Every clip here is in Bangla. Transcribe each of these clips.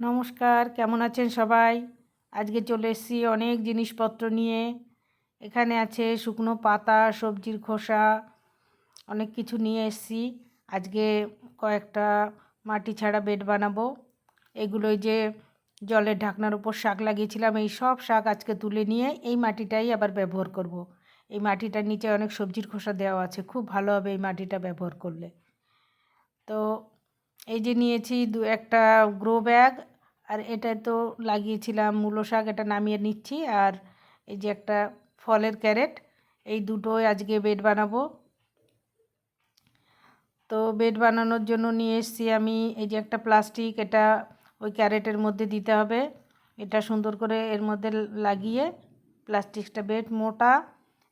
নমস্কার, কেমন আছেন সবাই? আজকে চলে এসেছি অনেক জিনিসপত্র নিয়ে। এখানে আছে শুকনো পাতা, সবজির খোসা, অনেক কিছু নিয়ে এসেছি। আজকে কয়েকটা মাটি ছাড়া বেড বানাবো। এগুলোই যে জলের ঢাকনার উপর শাক লাগিয়েছিলাম, এই সব শাক আজকে তুলে নিয়ে এই মাটিটাই আবার ব্যবহার করব। এই মাটিটার নিচে অনেক সবজির খোসা দেওয়া আছে, খুব ভালো হবে এই মাটিটা ব্যবহার করলে। তো এই যে নিয়েছি দু একটা গ্রো ব্যাগ আর এটা তো লাগিয়েছিলাম মূলো শাক, এটা নামিয়ে নিচ্ছি। আর এই যে একটা ফলের ক্যারেট এই দুটোই আজকে বেড বানাবো। তো বেড বানানোর জন্য নিয়ে এসেছি আমি এই যে একটা প্লাস্টিক এটা ওই ক্যারেটের মধ্যে দিতে হবে। এটা সুন্দর করে এর মধ্যে লাগিয়ে প্লাস্টিকটা বেড মোটা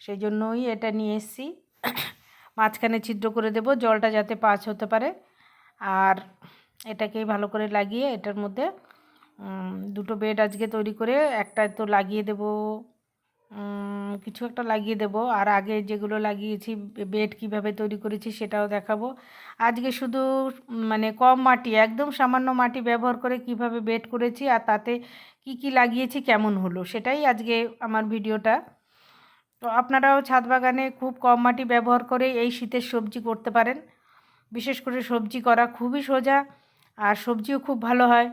সেই জন্যই এটা নিয়ে এসেছি। মাঝখানে ছিদ্র করে দেব, জলটা যাতে পাঁচ হতে পারে। আর এটাকেই ভালো করে লাগিয়ে এটার মধ্যে দুটো বেড আজকে তৈরি করে একটা তো লাগিয়ে দেব কিছু একটা লাগিয়ে দেব। আর আগে যেগুলো লাগিয়েছি বেড কীভাবে তৈরি করেছি সেটাও দেখাবো। আজকে শুধু মানে কম মাটি, একদম সামান্য মাটি ব্যবহার করে কীভাবে বেড করেছি আর তাতে কি কি লাগিয়েছি কেমন হলো সেটাই আজকে আমার ভিডিওটা। তো আপনারাও ছাদ বাগানে খুব কম মাটি ব্যবহার করে এই শীতের সবজি করতে পারেন। বিশেষ করে সবজি করা খুবই সোজা আর সবজিও খুব ভালো হয়।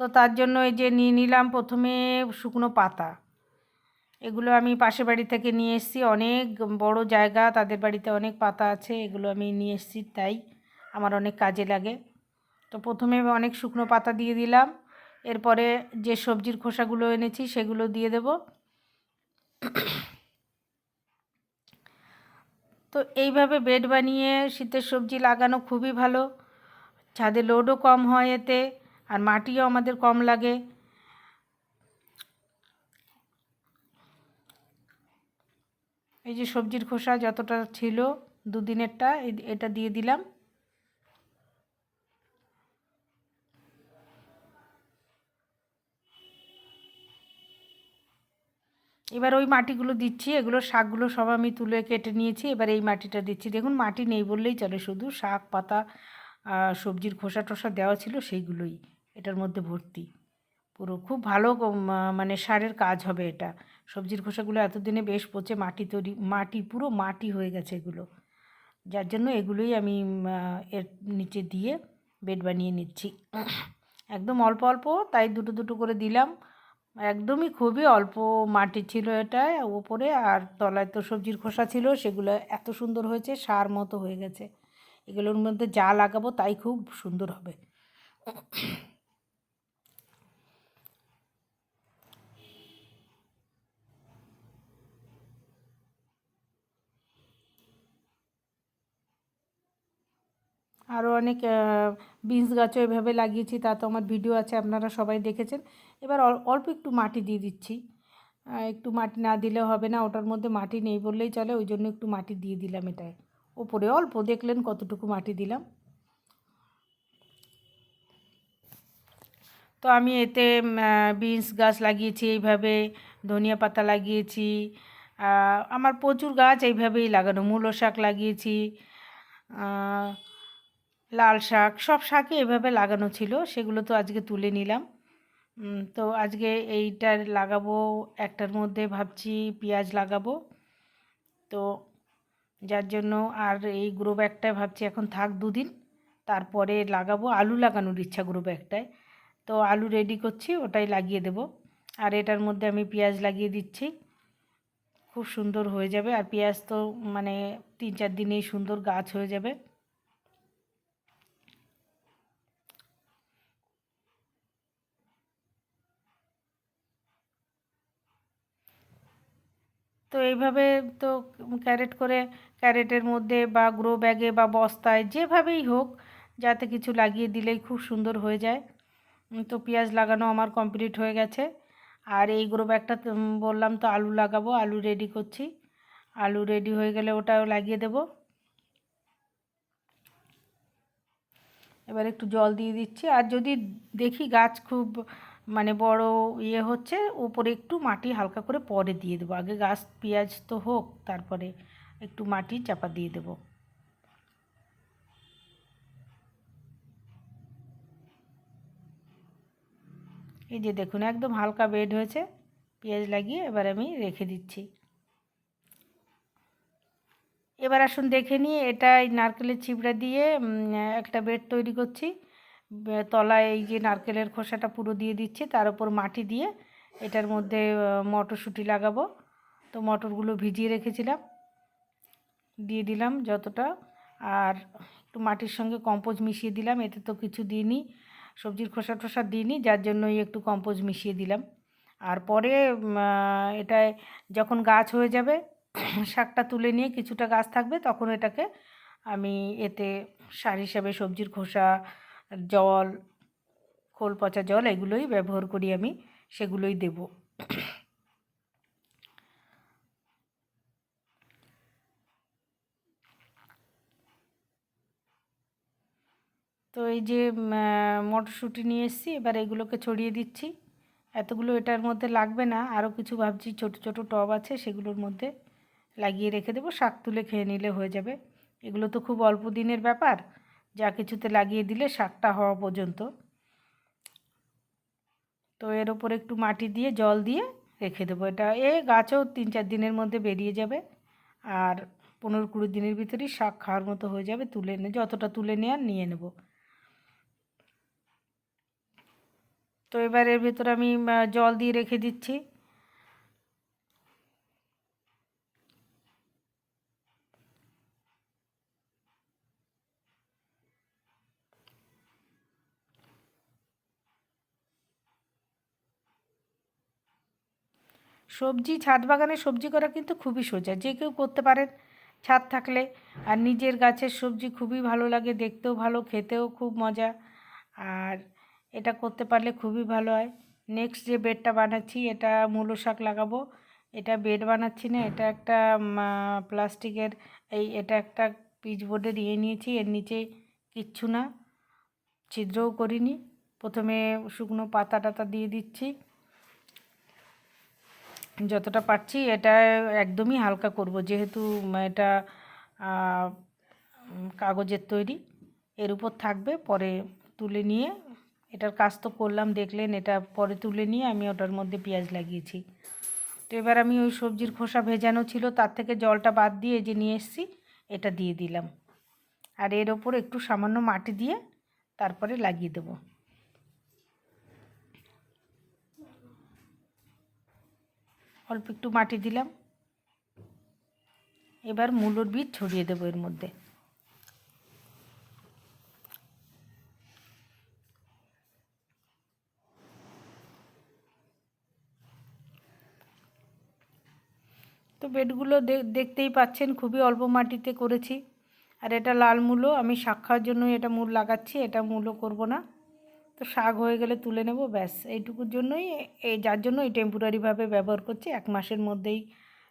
তো তার জন্য এই যে নিয়ে নিলাম প্রথমে শুকনো পাতা। এগুলো আমি পাশে বাড়ি থেকে নিয়ে এসেছি। অনেক বড় জায়গা, তাদের বাড়িতে অনেক পাতা আছে, এগুলো আমি নিয়ে এসেছি, তাই আমার অনেক কাজে লাগে। তো প্রথমে অনেক শুকনো পাতা দিয়ে দিলাম। এরপরে যে সবজির খোসাগুলো এনেছি, সেগুলো দিয়ে দেব। তো এইভাবে বেড বানিয়ে শীতের সবজি লাগানো খুবই ভালো। ছাদে লোডও কম হয় এতে, আর মাটিও আমাদের কম লাগে। এই যে সবজির খোসা যতটা ছিল দুদিনেরটা এটা দিয়ে দিলাম। এবার ওই মাটিগুলো দিচ্ছি, এগুলো শাকগুলো সব আমি তুলে কেটে নিয়েছি, এবার এই মাটিটা দিচ্ছি। দেখুন, মাটি নেই বললেই চলে, শুধু শাক, পাতা সবজির খোসা টোসা দেওয়া ছিল সেইগুলোই, এটার মধ্যে ভর্তি। পুরো খুব ভালো মানে সারের কাজ হবে এটা। সবজির খোসাগুলো এতদিনে বেশ পচে মাটি তৈরি, মাটি, পুরো মাটি হয়ে গেছে এগুলো। যার জন্য এগুলোই আমি এর নিচে দিয়ে বেড বানিয়ে নিচ্ছি। একদম অল্প অল্প, তাই দুটো দুটো করে দিলাম। একদমই খুবই অল্প মাটি ছিল এটা ওপরে আর তলায় তো সবজির খোসা ছিল, সেগুলো এত সুন্দর হয়েছে, সার মতো হয়ে গেছে। এগুলোর মধ্যে যা লাগাবো তাই খুব সুন্দর হবে। আরও অনেক বিনস গাছও এভাবে লাগিয়েছি, তা তো আমার ভিডিও আছে, আপনারা সবাই দেখেছেন। এবার অল্প একটু মাটি দিয়ে দিচ্ছি। একটু মাটি না দিলে হবে না, ওটার মধ্যে মাটি নেই বললেই চলে, ওই জন্য একটু মাটি দিয়ে দিলাম এটায়। ওপরে অল্প, দেখলেন কতটুকু মাটি দিলাম। তো আমি এতে বিনস গাছ লাগিয়েছি এইভাবে, ধনিয়া পাতা লাগিয়েছি আমার প্রচুর গাছ এইভাবেই লাগানো, মূলো শাক লাগিয়েছি লাল শাক, সব শাকই এভাবে লাগানো ছিল, সেগুলো তো আজকে তুলে নিলাম। তো আজকে এইটার লাগাবো, একটার মধ্যে ভাবছি পেঁয়াজ লাগাবো। তো যার জন্য আর এই গ্রো ব্যাগটায় ভাবছি, এখন থাক দুদিন, তারপরে লাগাবো। আলু লাগানোর ইচ্ছা গ্রো ব্যাগটায়। তো আলু রেডি করছি, ওটাই লাগিয়ে দেব। আর এটার মধ্যে আমি পেঁয়াজ লাগিয়ে দিচ্ছি। খুব সুন্দর হয়ে যাবে। আর পেঁয়াজ তো মানে তিন চার দিনেই সুন্দর গাছ হয়ে যাবে। তো এইভাবে তো ক্যারেট করে ক্যারেটের মধ্যে বা গ্রো ব্যাগে বা বস্তায় যেভাবেই হোক যাতে কিছু লাগিয়ে দিলেই খুব সুন্দর হয়ে যায়। তো পেঁয়াজ লাগানো আমার কমপ্লিট হয়ে গেছে। আর এই গ্রো ব্যাগটা বললাম তো আলু লাগাবো, আলু রেডি করছি। আলু রেডি হয়ে গেলে ওটাও লাগিয়ে দেব। এবার একটু জল দিয়ে দিচ্ছি। আর যদি দেখি গাছ খুব মানে বড় ইয়ে হচ্ছে, উপরে একটু মাটি হালকা করে পরে দিয়ে দেবো। আগে গাছ পেঁয়াজ তো হোক, তারপরে একটু মাটি চাপা দিয়ে দেবো। এই যে দেখুন, একদম হালকা বেড হয়েছে। পেঁয়াজ লাগিয়ে এবার আমি রেখে দিচ্ছি। এবার আসুন দেখে এটা এই নারকেলের চিবড়া দিয়ে একটা বেড তৈরি করছি। তলায় এই যে নারকেলের খোসাটা পুরো দিয়ে দিচ্ছি, তার উপর মাটি দিয়ে এটার মধ্যে মটরশুঁটি লাগাবো। তো মটরগুলো ভিজিয়ে রেখেছিলাম, দিয়ে দিলাম যতটা। আর একটু মাটির সঙ্গে কম্পোজ মিশিয়ে দিলাম, এতে তো কিছু দিইনি, সবজির খোসা টোসা দিইনি, যার জন্যই একটু কম্পোজ মিশিয়ে দিলাম। আর পরে এটায় যখন গাছ হয়ে যাবে, শাকটা তুলে নিয়ে কিছুটা গাছ থাকবে, তখন এটাকে আমি এতে সার হিসাবে সবজির খোসা জল, খোল, পচা জল এগুলোই ব্যবহার করি আমি, সেগুলোই দেব। তো এই যে মটরশুঁটি নিয়ে এসেছি, এবার এগুলোকে ছড়িয়ে দিচ্ছি। এতগুলো এটার মধ্যে লাগবে না, আরও কিছু ভাবছি, ছোট ছোট টব আছে, সেগুলোর মধ্যে লাগিয়ে রেখে দেবো, শাক তুলে খেয়ে নিলে হয়ে যাবে। এগুলো তো খুব অল্প দিনের ব্যাপার যা কিছুতে লাগিয়ে দিলে শাকটা হওয়া পর্যন্ত। তো এর ওপর একটু মাটি দিয়ে, জল দিয়ে রেখে দেবো। এটা এ গাছও তিন চার দিনের মধ্যে বেরিয়ে যাবে আর পনেরো কুড়ি দিনের ভিতরেই শাক খাওয়ার মতো হয়ে যাবে। তুলে নে, যতটা তুলে নেওয়ার নিয়ে নেব। তো এবার এর ভেতরে আমি জল দিয়ে রেখে দিচ্ছি। সবজি, ছাদ বাগানে সবজি করা কিন্তু খুবই সোজা। যে কেউ করতে পারেন ছাদ থাকলে। আর নিজের গাছের সবজি খুবই ভালো লাগে, দেখতেও ভালো, খেতেও খুব মজা। আর এটা করতে পারলে খুবই ভালো হয়। নেক্সট যে বেডটা বানাচ্ছি, এটা মূলো শাক লাগাবো। এটা বেড বানাচ্ছি না, এটা একটা প্লাস্টিকের এই, এটা একটা পিচ বোর্ডে দিয়ে নিয়েছি। এর নিচে কিচ্ছু না, ছিদ্রও করিনি। প্রথমে শুকনো পাতা টাতা দিয়ে দিচ্ছি। যতটা পারছি এটা একদমই হালকা করব। যেহেতু এটা কাগজের তৈরি, এর উপর থাকবে, পরে তুলে নিয়ে, এটার কাজ তো করলাম, দেখলেন, এটা পরে তুলে নিয়ে আমি ওটার মধ্যে পেঁয়াজ লাগিয়েছি। তো এবার আমি ওই সবজির খোসা ভেজানো ছিল, তার থেকে জলটা বাদ দিয়ে যে নিয়ে এসেছি, এটা দিয়ে দিলাম। আর এর ওপর একটু সামান্য মাটি দিয়ে তারপরে লাগিয়ে দেবো। অল্প একটু মাটি দিলাম। এবার মূলোর বীজ ছড়িয়ে দেবো এর মধ্যে। তো বেডগুলো দেখতেই পাচ্ছেন, খুবই অল্প মাটিতে করেছি। আর এটা লাল মূলো আমি শাক খাওয়ার জন্য এটা মূল লাগাচ্ছি, এটা মূলো করব না। তো শাক হয়ে গেলে তুলে নেব, ব্যাস। এইটুকুর জন্যই, এই যার জন্য এই টেম্পোরারিভাবে ব্যবহার করছি, এক মাসের মধ্যেই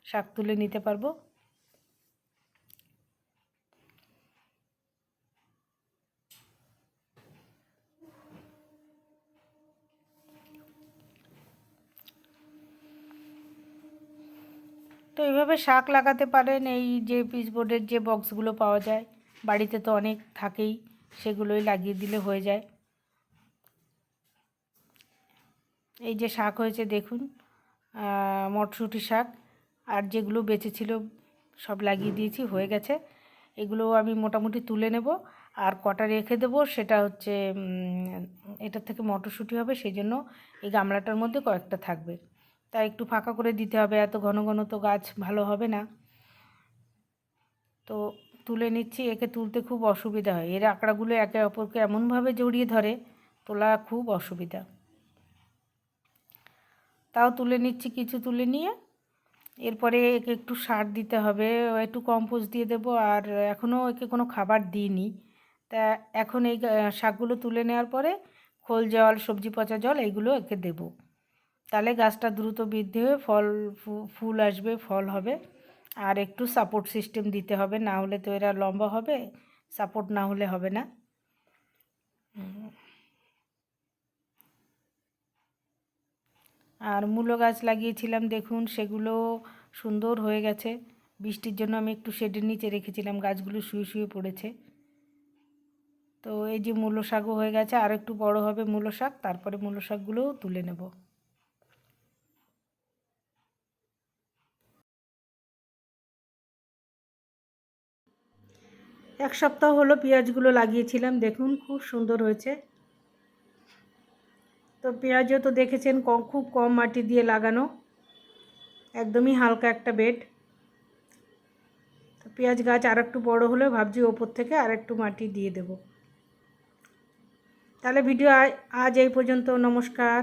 শাক তুলে নিতে পারব। তো এইভাবে শাক লাগাতে পারেন, এই যে পিসবোর্ডের যে বক্সগুলো পাওয়া যায়, বাড়িতে তো অনেক থাকেই, সেগুলোই লাগিয়ে দিলে হয়ে যায়। এই যে শাক হয়েছে, দেখুন মটরশুঁটি শাক আর যেগুলো বেঁচেছিল সব লাগিয়ে দিয়েছি, হয়ে গেছে। এগুলো আমি মোটামুটি তুলে নেব আর কটা রেখে দেবো, সেটা হচ্ছে এটার থেকে মটরশুঁটি হবে, সেই জন্য এই গামলাটার মধ্যে কয়েকটা থাকবে। তাই একটু ফাঁকা করে দিতে হবে, এত ঘন ঘন তো গাছ ভালো হবে না। তো তুলে নিচ্ছি, একে তুলতে খুব অসুবিধা হয়। এর আঁকড়াগুলো একে অপরকে এমনভাবে জড়িয়ে ধরে, তোলা খুব অসুবিধা। তাও তুলে নিচ্ছি, কিছু তুলে নিয়ে। এরপরে একে একটু সার দিতে হবে, একটু কম্পোস্ট দিয়ে দেবো, আর এখনও একে কোনো খাবার দিইনি। তা এখন এই শাকগুলো তুলে নেওয়ার পরে খোল জল, সবজি পচা জল এইগুলো একে দেব। তাহলে গাছটা দ্রুত বৃদ্ধি হয়ে ফল ফুল আসবে, ফল হবে। আর একটু সাপোর্ট সিস্টেম দিতে হবে, না হলে তো এরা লম্বা হবে সাপোর্ট না হলে হবে না। আর মূলো গাছ লাগিয়েছিলাম, দেখুন সেগুলো সুন্দর হয়ে গেছে। বৃষ্টির জন্য আমি একটু শেডের নিচে রেখেছিলাম, গাছগুলো শুয়ে শুয়ে পড়েছে। তো এই যে মূলো শাকও হয়ে গেছে, আর একটু বড় হবে মূলো শাক, তারপরে মূলো শাকগুলোও তুলে নেব। এক সপ্তাহ হলো পেঁয়াজগুলো লাগিয়েছিলাম, দেখুন খুব সুন্দর হয়েছে। তো পেঁয়াজও তো দেখেছেন কম খুব কম মাটি দিয়ে লাগানো। একদমই হালকা একটা বেড। তো পেঁয়াজ গাছ আর একটু বড়ো হলে ভাবছি ওপর থেকে আর একটু মাটি দিয়ে দেব। তাহলে ভিডিও আজ এই পর্যন্ত, নমস্কার।